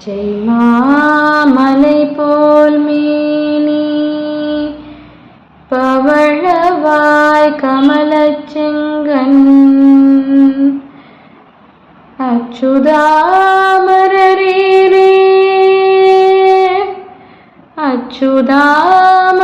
பச்சை மாமலை போல் மேனி பவழவாய் கமலச் செங்கன் அச்சுதாமரரே அச்சுதாமரரே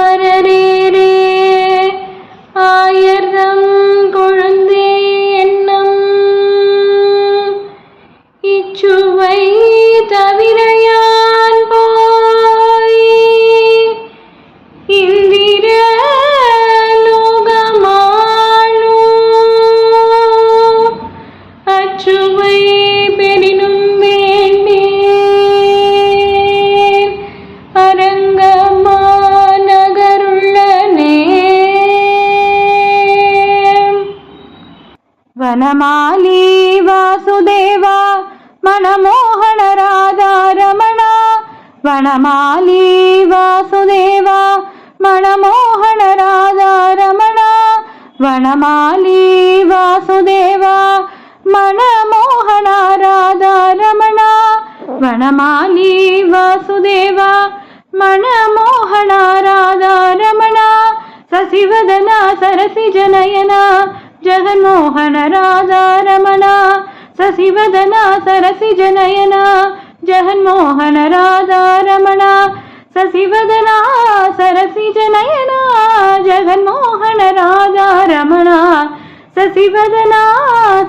వనమాలి వాసుదేవా మనమోహన రాధా రమణ. వనమాలి వాసుదేవా మనమోహన రాధా రమణ. వనమాలి వాసుదేవా మనమోహన రాధా రమణ. వనమాలి వాసుదేవా మనమోహన రాధా రమణ. సశివదన సరసి జనయన జగన్మోహన రాధారమణ సశివదన సరసి జనయన జగన్మోహన రాధారమణ సశివదన సరసి జనయన జగన్మోహన రాధారమణ సశివదన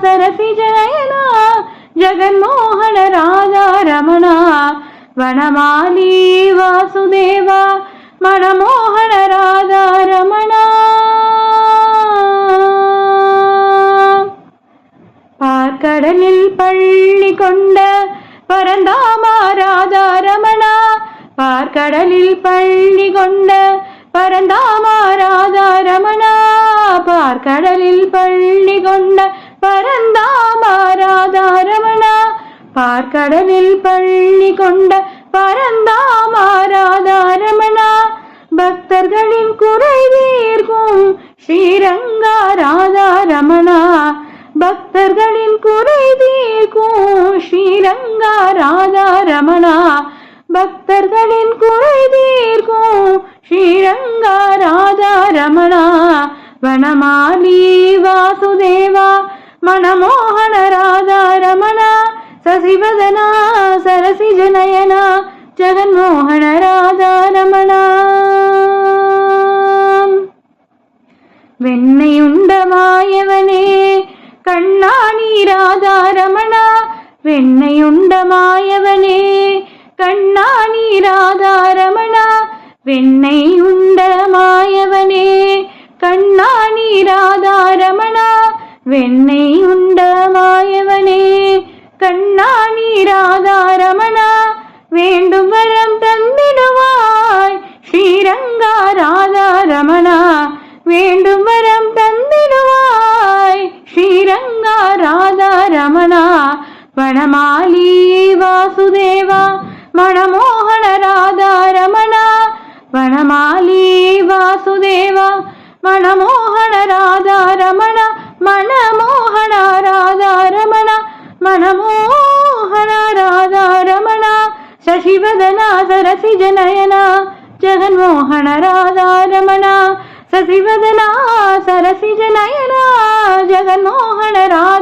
సరసి జనయన జగన్మోహన రాధారమణ వనమాలి వాసుదేవ మనమోహన రాధారమణ கடலில் பள்ளி கொண்ட பரந்தாமா ராதா ரமணா பார்க்கடலில் பள்ளி கொண்ட பரந்தாமா ராதா ரமணா பார்க்கடலில் பள்ளி கொண்ட பரந்தாமா ராதா ரமணா பார்க்கடலில் பள்ளி கொண்ட பரந்தாமா ராதா ரமணா. பக்தர்களின் குறைவே ವಾಸುದೇವ ಮನಮೋಹನ ರಾಧಾ ರಮಣ ಸಸಿವದನ ಸರಸಿ ಜನಯನ ಜಗನ್ಮೋಹನ ರಾಧಾ ರಮಣ വെണ്ണയുണ്ടമായവനെ കണ്ണാണീരാധാരമണ വെണ്ണയുണ്ടമായവനെ കണ്ണാണീരാധാരമണ വെണ്ണയുണ്ടമായവനെ കണ്ണാ ராதா ரமணா வெண்ணை உண்ட மாயவனே. கண்ணாணி ராதா ராதா ரமணா வேண்டும் வரம் தந்திடுவாய். ஸ்ரீரங்கா ராதா ரமணா வேண்டும் வரம் தந்திடுவாய். ஸ்ரீரங்கா ராதா ரமணா வனமாலி வாசுதேவா மணமோகன ராதா ரமணா வனமாலி வாசுதேவா మనమోహణ రాధా రమణ మనమోహణ రాధా రమణ మనమోహణ రాధా రమణ శశివదన సరసి జనయన జగన్మోహణ రాధా రమణ శశివదన సరసి జనయన జగన్మోహణ రాధా